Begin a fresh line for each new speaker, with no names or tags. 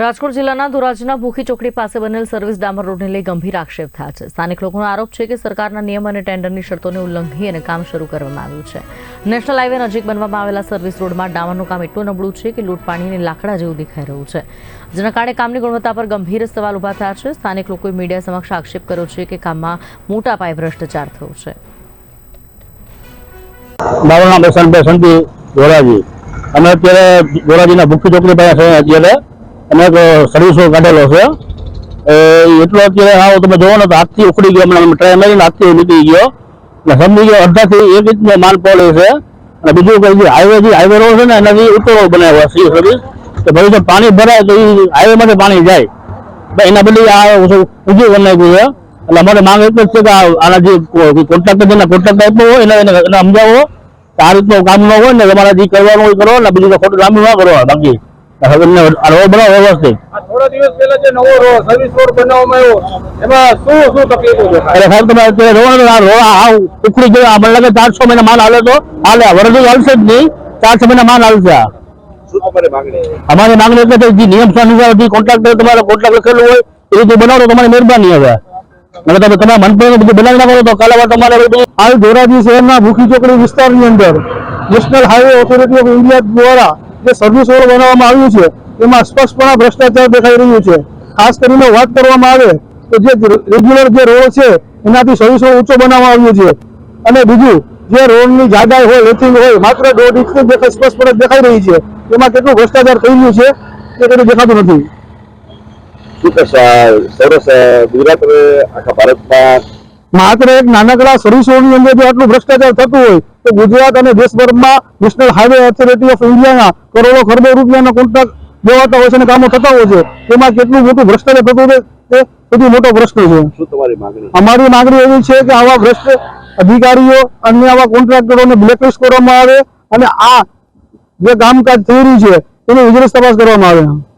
રાજકોટ જિલ્લાના ધોરાજીના ભૂખી ચોકડી પાસે બનેલ સર્વિસ ડામર રોડને લઈ ગંભીર આક્ષેપ થયા છે. સ્થાનિક લોકોનો આરોપ છે કે સરકારના નિયમ અને ટેન્ડરની શરતોને ઉલ્લંઘી અને કામ શરૂ કરવામાં આવ્યું છે. નેશનલ હાઈવે નજીક બનવામાં આવેલા સર્વિસ રોડમાં ડામરનું કામ એટલું નબળું છે કે લૂંટ પાણીને લાકડા જેવું દેખાઈ રહ્યું છે. જેના કારણે કામની ગુણવત્તા પર ગંભીર સવાલ ઊભા થયા છે. સ્થાનિક લોકોએ મીડિયા સમક્ષ આક્ષેપ કર્યો છે કે કામમાં મોટા પાયે ભ્રષ્ટાચાર થયો છે.
અમે અત્યારે ધોરાજીના ભૂખી ચોકડી પાસે અત્યારે એક સર્વિસો કાઢેલો છે. એ, એટલો અત્યારે આવો તમે જોવો ને તો હાથથી ઉખડી ગયો હમણાં. ટ્રાય મારીને હાથથી નીકળી ગયો. એટલે સમજી ગયો, અડધાથી એક ઇંચનો માલ પડે છે. અને બીજું કઈ જે હાઈવે જે હાઈવે રોડ છે ને એનાથી ઉતરો બનાવ્યો સી સર્વિસ કે ભવિષ્ય પાણી ભરાય તો એ હાઈવેમાંથી પાણી જાય. તો એના બદલે આ કરી ગયું છે. એટલે અમારે માંગ એટલી જ છે કે આના જે કોન્ટ્રાક્ટર જેના કોન્ટ્રાક્ટ આપ્યો હોય, એને એને સમજાવો આ રીતનું કામ ન હોય ને તમારે જે કરવાનું હોય કરો ને બીજું તો ખોટું લાંબુ ન કરો બાકી. હવે આ રોડ બનાવો વ્યવસ્થિત.
થોડા દિવસ પહેલા જે નવો રોડ સર્વિસ રોડ બનાવવામાં આવ્યો એમાં શું શું તકલીફો છે?
એટલે સાહેબ તમે અત્યારે જોવો આ રોડ આ ઉખડી ગયો આ મને લાગે ચાર છ મહિના માલ હાલે તો. હાલે વરદી હાલશે જ નહીં. ચાર છ મહિના માલ હાલશે આ. અમારી માંગણી એટલે જે નિયમ અનુસાર જે કોન્ટ્રાક્ટર તમારે કોન્ટ્રાક્ટ લખેલું હોય એ રીતે બનાવો તમારી મહેરબાની હવે. અને તમે તમારા મનપસંદ બધું બનાવી નાખો તો કાલે તમારે
હાલ ધોરાજી શહેરના ભૂખી ચોકડી વિસ્તારની અંદર national highway authority of India દ્વારા જે સર્વિસ રોડ બનાવવામાં આવ્યું છે, એમાં સ્પષ્ટપણે ભ્રષ્ટાચાર દેખાઈ રહ્યું છે. ખાસ કરીને વાત કરવામાં આવે, તો જે રેગ્યુલર જે રોડ છે, એનાથી સર્વિસ રોડ ઊંચો બનાવવામાં આવ્યો છે. અને બીજું, જે રોડની જાડાઈ હોય, લેથિંગ હોય, માત્ર દોઢ ઇંચની દેખાય સ્પષ્ટપણે દેખાઈ રહી છે. એમાં કેટલું ભ્રષ્ટાચાર થઈ ગયું છે, એ કંઈ દેખાતું નથી.
શું કહેશો સરસ ગુજરાત આખા ભારતમાં
માત્ર એક નાનકડા સર્વિસોની અંદર જો આટલું ભ્રષ્ટાચાર થતું હોય તો ગુજરાત અને દેશભરમાં નેશનલ હાઈવે ઓથોરિટી ઓફ ઇન્ડિયાના કરોડો ખરબો રૂપિયાના કોન્ટ્રાક્ટ દેવાતા હોય છે અને કામો થતા હોય છે. તેમાં કેટલું મોટું ભ્રષ્ટાચાર થતું હોય તે સૌથી મોટો પ્રશ્ન છે. અમારી માગણી એવી છે કે આવા ભ્રષ્ટ અધિકારીઓ અને આવા કોન્ટ્રાક્ટરોને બ્લેકલિસ્ટ કરવામાં આવે અને આ જે કામકાજ થઈ રહ્યું છે તેની વિજિલન્સ તપાસ કરવામાં આવે.